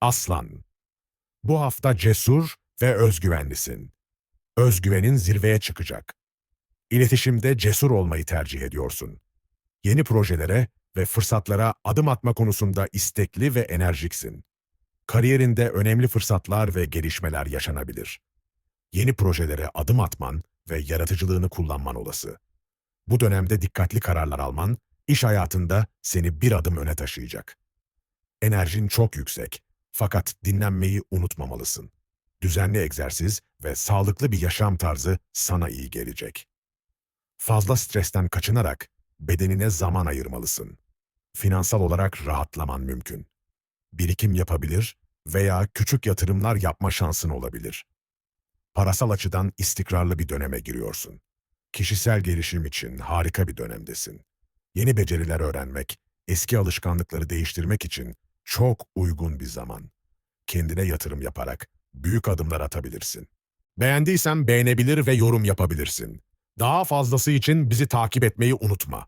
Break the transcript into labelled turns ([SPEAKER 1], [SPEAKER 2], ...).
[SPEAKER 1] Aslan. Bu hafta cesur ve özgüvenlisin. Özgüvenin zirveye çıkacak. İletişimde cesur olmayı tercih ediyorsun. Yeni projelere ve fırsatlara adım atma konusunda istekli ve enerjiksin. Kariyerinde önemli fırsatlar ve gelişmeler yaşanabilir. Yeni projelere adım atman ve yaratıcılığını kullanman olası. Bu dönemde dikkatli kararlar alman, iş hayatında seni bir adım öne taşıyacak. Enerjin çok yüksek fakat dinlenmeyi unutmamalısın. Düzenli egzersiz ve sağlıklı bir yaşam tarzı sana iyi gelecek. Fazla stresten kaçınarak bedenine zaman ayırmalısın. Finansal olarak rahatlaman mümkün. Birikim yapabilir veya küçük yatırımlar yapma şansın olabilir. Parasal açıdan istikrarlı bir döneme giriyorsun. Kişisel gelişim için harika bir dönemdesin. Yeni beceriler öğrenmek, eski alışkanlıkları değiştirmek için çok uygun bir zaman. Kendine yatırım yaparak büyük adımlar atabilirsin. Beğendiysen beğenebilir ve yorum yapabilirsin. Daha fazlası için bizi takip etmeyi unutma.